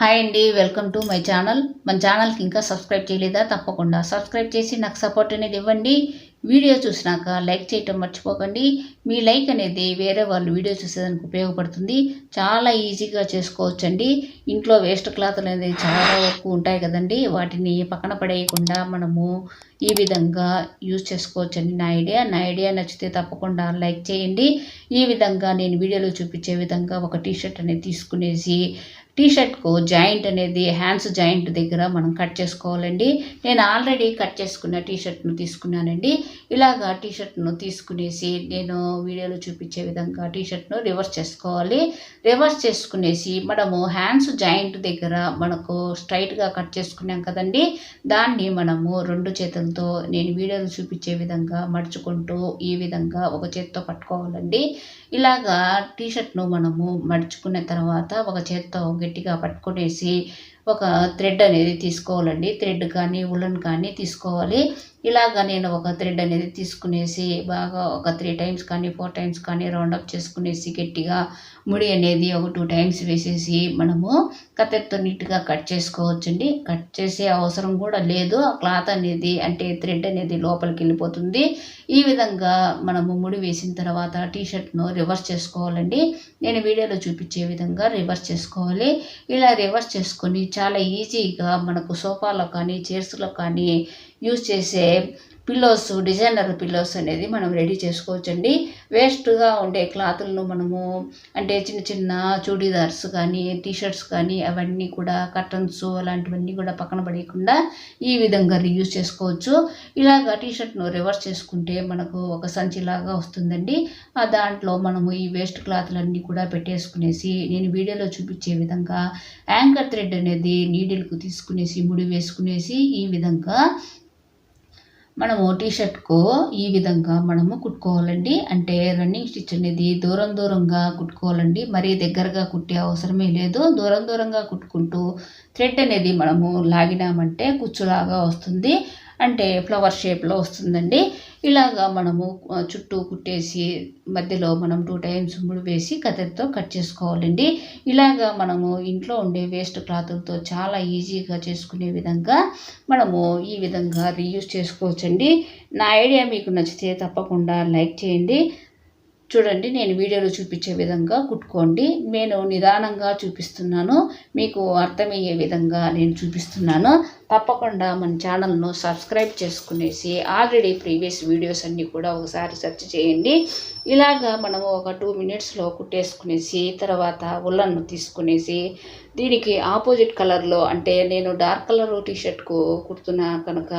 Hi అండి welcome to my channel. మన ఛానల్కి ఇంకా సబ్స్క్రైబ్ చేయలేదా? తప్పకుండా సబ్స్క్రైబ్ చేసి నాకు సపోర్ట్ అనేది ఇవ్వండి. వీడియో చూసినాక లైక్ చేయటం మర్చిపోకండి. మీ లైక్ అనేది వేరే వాళ్ళు వీడియో చూసేదానికి ఉపయోగపడుతుంది. చాలా ఈజీగా చేసుకోవచ్చండి. ఇంట్లో వేస్ట్ క్లాత్లు అనేది చాలా ఎక్కువ ఉంటాయి కదండి. వాటిని పక్కన పడేయకుండా మనము ఈ విధంగా యూజ్ చేసుకోవచ్చండి నా ఐడియా. నా ఐడియా నచ్చితే తప్పకుండా లైక్ చేయండి. ఈ విధంగా నేను వీడియోలో చూపించే విధంగా ఒక టీషర్ట్ అనేది తీసుకునేసి టీ షర్ట్కు జాయింట్ అనేది హ్యాండ్స్ జాయింట్ దగ్గర మనం కట్ చేసుకోవాలండి. నేను ఆల్రెడీ కట్ చేసుకున్న టీ షర్ట్ను తీసుకున్నానండి. ఇలాగా టీ షర్ట్ను తీసుకునేసి నేను వీడియోలో చూపించే విధంగా టీ షర్ట్ను రివర్స్ చేసుకోవాలి. రివర్స్ చేసుకునేసి మనము హ్యాండ్స్ జాయింట్ దగ్గర మనకు స్ట్రైట్గా కట్ చేసుకున్నాం కదండి. దాన్ని మనము రెండు చేతులతో నేను వీడియోలో చూపించే విధంగా మడుచుకుంటూ ఈ విధంగా ఒక చేత్తో పట్టుకోవాలండి. ఇలాగా టీ షర్ట్ను మనము మడుచుకున్న తర్వాత ఒక చేత్తో గట్టిగా పట్టుకునేసి ఒక థ్రెడ్ అనేది తీసుకోవాలండి. థ్రెడ్ కానీ ఉలన్ కానీ తీసుకోవాలి. ఇలాగ నేను ఒక థ్రెడ్ అనేది తీసుకునేసి బాగా ఒక త్రీ టైమ్స్ కానీ ఫోర్ టైమ్స్ కానీ రౌండ్ అప్ చేసుకునేసి గట్టిగా ముడి అనేది ఒక టూ టైమ్స్ వేసేసి మనము కత్తెరతో నీట్గా కట్ చేసుకోవచ్చండి. కట్ చేసే అవసరం కూడా లేదు. ఆ క్లాత్ అనేది అంటే థ్రెడ్ అనేది లోపలికి వెళ్ళిపోతుంది. ఈ విధంగా మనము ముడి వేసిన తర్వాత టీషర్ట్ను రివర్స్ చేసుకోవాలండి. నేను వీడియోలో చూపించే విధంగా రివర్స్ చేసుకోవాలి. ఇలా రివర్స్ చేసుకొని చాలా ఈజీగా మనకు సోఫాలో కానీ చైర్స్లో కానీ యూజ్ చేసే పిల్లోస్ డిజైనర్ పిల్లోస్ అనేది మనం రెడీ చేసుకోవచ్చండి. వేస్ట్గా ఉండే క్లాతులను మనము అంటే చిన్న చిన్న చూడీదార్స్ కానీ టీషర్ట్స్ కానీ అవన్నీ కూడా కర్టన్స్ అలాంటివన్నీ కూడా పక్కన పడేయకుండా ఈ విధంగా రీయూజ్ చేసుకోవచ్చు. ఇలాగ టీషర్ట్ను రివర్స్ చేసుకుంటే మనకు ఒక సంచిలాగా వస్తుందండి. ఆ దాంట్లో మనము ఈ వేస్ట్ క్లాత్లన్నీ కూడా పెట్టేసుకునేసి నేను వీడియోలో చూపించే విధంగా యాంకర్ థ్రెడ్ అనేది నీడిల్కు తీసుకునేసి ముడి వేసుకునేసి ఈ విధంగా మనము టీ షర్ట్కు ఈ విధంగా మనము కుట్టుకోవాలండి. అంటే రన్నింగ్ స్టిచ్ అనేది దూరం దూరంగా కుట్టుకోవాలండి. మరీ దగ్గరగా కుట్టే అవసరమే లేదు. దూరం దూరంగా కుట్టుకుంటూ థ్రెడ్ అనేది మనము లాగినామంటే కుచ్చులాగా వస్తుంది. అంటే ఫ్లవర్ షేప్లో వస్తుందండి. ఇలాగా మనము చుట్టూ కుట్టేసి మధ్యలో మనం టూ టైమ్స్ ముడి వేసి కత్తెరతో కట్ చేసుకోవాలండి. ఇలాగా మనము ఇంట్లో ఉండే వేస్ట్ క్లాతులతో చాలా ఈజీగా చేసుకునే విధంగా మనము ఈ విధంగా రీయూజ్ చేసుకోవచ్చండి. నా ఐడియా మీకు నచ్చితే తప్పకుండా లైక్ చేయండి. చూడండి నేను వీడియోలో చూపించే విధంగా కుట్టుకోండి. నేను నిదానంగా చూపిస్తున్నాను. మీకు అర్థమయ్యే విధంగా నేను చూపిస్తున్నాను. తప్పకుండా మన ఛానల్ను సబ్స్క్రైబ్ చేసుకునేసి ఆల్రెడీ ప్రీవియస్ వీడియోస్ అన్నీ కూడా ఒకసారి సెర్చ్ చేయండి. ఇలాగా మనము ఒక టూ మినిట్స్లో కుట్టేసుకునేసి తర్వాత ఉల్లన్ను తీసుకునేసి దీనికి ఆపోజిట్ కలర్లో అంటే నేను డార్క్ కలర్ టీషర్ట్కు కుడుతున్నా కనుక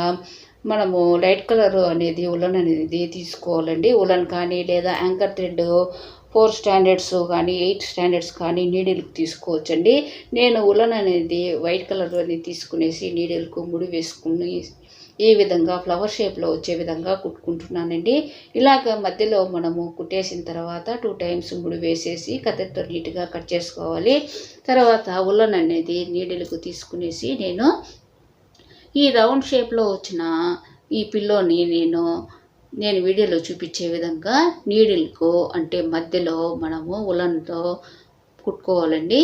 మనము లైట్ కలర్ అనేది ఉలన్ అనేది తీసుకోవాలండి. ఉలన్ కానీ లేదా యాంకర్ థ్రెడ్ ఫోర్ స్టాండర్డ్స్ కానీ ఎయిట్ స్టాండర్డ్స్ కానీ నీడిల్కి తీసుకోవచ్చండి. నేను ఉలన్ అనేది వైట్ కలర్ అనేది తీసుకునేసి నీడిల్కు ముడి వేసుకుని ఈ విధంగా ఫ్లవర్ షేప్లో వచ్చే విధంగా కుట్టుకుంటున్నానండి. ఇలాగ మధ్యలో మనము కుట్టేసిన తర్వాత టూ టైమ్స్ ముడి వేసేసి కత్తెరతో నీట్గా కట్ చేసుకోవాలి. తర్వాత ఉల్లన్ అనేది నీడిల్కు తీసుకునేసి నేను ఈ రౌండ్ షేప్లో వచ్చిన ఈ పిల్లోని నేను నేను వీడియోలో చూపించే విధంగా నీడిల్కు అంటే మధ్యలో మనము ఉలన్తో కుట్టుకోవాలండి.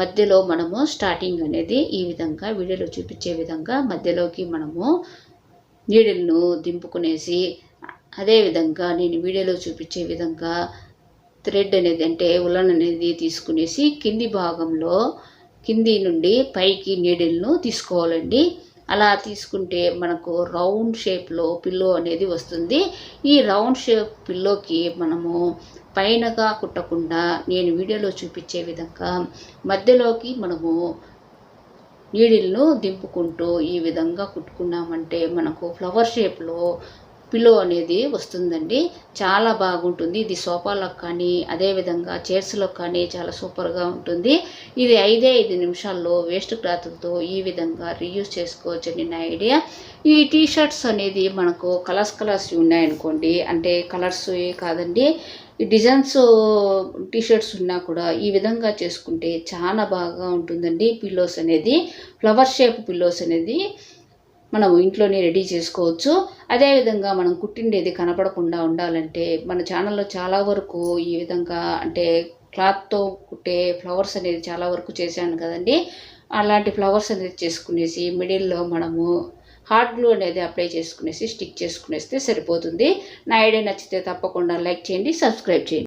మధ్యలో మనము స్టార్టింగ్ అనేది ఈ విధంగా వీడియోలో చూపించే విధంగా మధ్యలోకి మనము నీడిల్ను దింపుకునేసి అదేవిధంగా నేను వీడియోలో చూపించే విధంగా థ్రెడ్ అనేది అంటే ఉలన్ అనేది తీసుకునేసి కింది భాగంలో కింది నుండి పైకి నీడిల్ను తీసుకోవాలండి. అలా తీసుకుంటే మనకు రౌండ్ షేప్లో పిల్లో అనేది వస్తుంది. ఈ రౌండ్ షేప్ పిల్లోకి మనము పైనగా కుట్టకుండా నేను వీడియోలో చూపించే విధంగా మధ్యలోకి మనము నీడిల్ను దింపుకుంటూ ఈ విధంగా కుట్టుకున్నామంటే మనకు ఫ్లవర్ షేప్లో పిల్లో అనేది వస్తుందండి. చాలా బాగుంటుంది. ఇది సోఫాలకు కానీ అదేవిధంగా చైర్స్లో కానీ చాలా సూపర్గా ఉంటుంది. ఇది ఐదే ఐదు నిమిషాల్లో వేస్ట్ క్లాత్లతో ఈ విధంగా రీయూజ్ చేసుకోవచ్చండి నా ఐడియా. ఈ టీ షర్ట్స్ అనేది మనకు కలర్స్ కలర్స్ ఉన్నాయనుకోండి అంటే కలర్స్ కాదండి ఈ డిజైన్స్ టీ షర్ట్స్ ఉన్నా కూడా ఈ విధంగా చేసుకుంటే చాలా బాగా ఉంటుందండి పిల్లోస్ అనేది. ఫ్లవర్ షేప్ పిల్లోస్ అనేది మనం ఇంట్లోనే రెడీ చేసుకోవచ్చు. అదేవిధంగా మనం కుట్టిండేది కనపడకుండా ఉండాలంటే మన ఛానల్లో చాలా వరకు ఈ విధంగా అంటే క్లాత్తో కుట్టే ఫ్లవర్స్ అనేది చాలా వరకు చేశాను కదండి. అలాంటి ఫ్లవర్స్ అనేది చేసుకునేసి మిడిల్లో మనము హార్ట్ గ్లూ అనేది అప్లై చేసుకునేసి స్టిక్ చేసుకునేస్తే సరిపోతుంది. నా ఐడియా నచ్చితే తప్పకుండా లైక్ చేయండి సబ్స్క్రైబ్ చేయండి.